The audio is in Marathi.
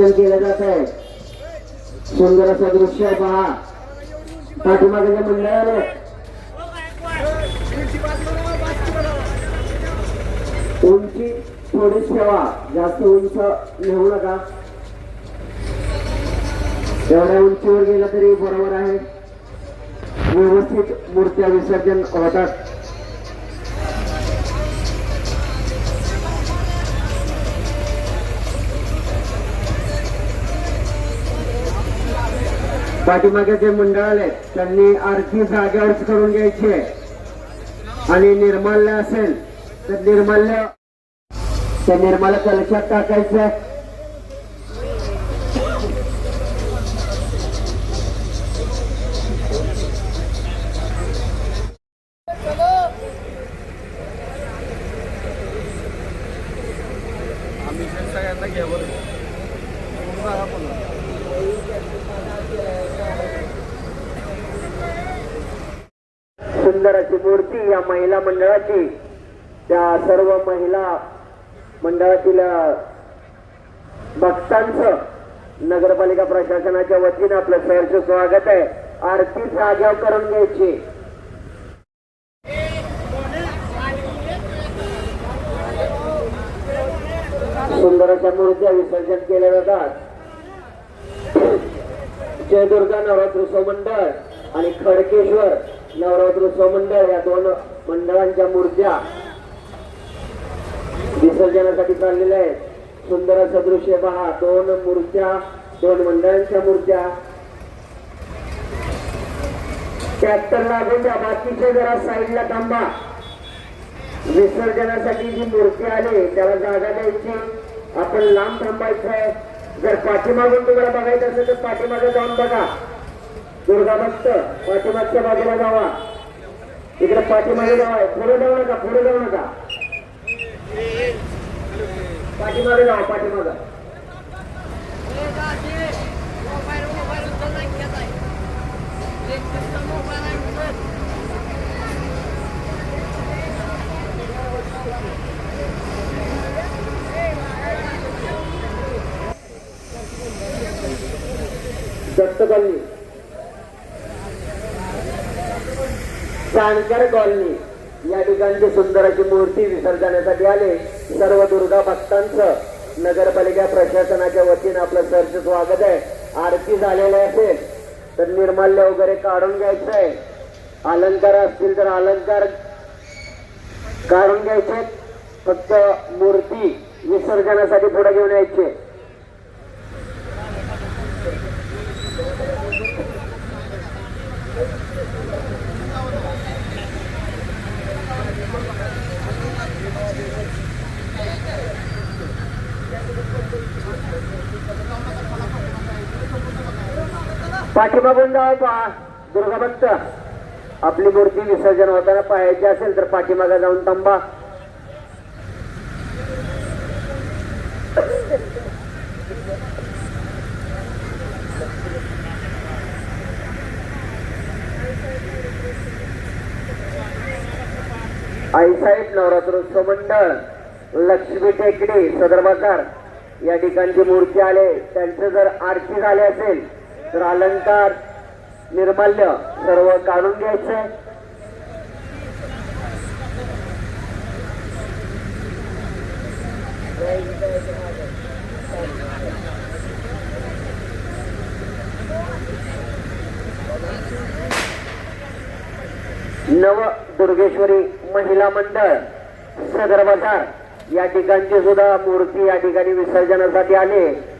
केलं eh? जात आहे सुंदर असं दृश्य पहा. पाठीमागे जे मंडळाने उंची थोडीच ठेवा. जास्त उंच नेऊ नका. एवढ्या उंचीवर गेलं तरी बरोबर आहे. व्यवस्थित मूर्त्या विसर्जन होतात. पाठीमागे जे मंडळ आले त्यांनी आरती जागेवरच करून घ्यायची आहे. आणि निर्माल्य असेल तर निर्माल्य त्या निर्माल्य कलशात टाकायचं आहे. सगळ्यांना घ्यावं. सुंदर अशी मूर्ती या महिला मंडळाची त्या सर्व महिला मंडळातील भक्तांच भक्तांचं नगरपालिका प्रशासनाच्या वतीनं आपलं सहर्ष स्वागत आहे. आरती जाग्याव करून घ्यायची. सुंदर अशा मूर्त्या विसर्जन केल्या जातात. जय दुर्गा नवरात्रोत्सव मंडळ आणि खडकेश्वर नवरात्रोत्सव मंडळ या दोन मंडळांच्या मूर्त्या विसर्जनासाठी चाललेल्या आहेत. सुंदर असं दृश्य पहा दोन मूर्त्या दोन मंडळांच्या मूर्त्या. त्याहत्तर लागून बाकीच्या बाकीचे जरा साईडला थांबा. विसर्जनासाठी जी मूर्ती आली त्याला जागा द्यायची. आपण लांब थांबायचं आहे. जर पाठीमागून तुम्हाला बघायचं असेल तर पाठीमागे जाऊन बघा. दुर्गा भक्त पाठीमागच्या बाजूला जावा. इकडे पाठीमागे जावा. पुढे जाऊ नका पुढे जाऊ नका. पाठीमागे जावा पाठीमागा. दत्त कॉलनी जानकर कॉलनी या ठिकाणची सुंदर अशी मूर्ती विसर्जनासाठी आले. सर्व दुर्गा भक्तांचं नगरपालिका प्रशासनाच्या वतीनं आपलं सरचं स्वागत आहे. आरती झालेली असेल तर निर्माल्य वगैरे काढून घ्यायचं आहे. अलंकार असतील तर अलंकार काढून घ्यायचे. फक्त मूर्ती विसर्जनासाठी पुढे घेऊन यायचे. पाठीमागून जावं पहा दुर्गाभक्त आपली मूर्ती विसर्जन होताना पाहायची असेल तर पाठीमागा जाऊन थांबा. आईसाहेब नवरात्रोत्सव मंडळ लक्ष्मी टेकडी सदर बाजार या ठिकाणची मूर्ती आले. त्यांचं जर आरती झाले असेल तर अलंकार निर्माल्य सर्व काढून घ्यायचं. नव दुर्गेश्वरी महिला मंडळ सदर बाजार या ठिकाणची सुद्धा मूर्ती या ठिकाणी विसर्जनासाठी आले.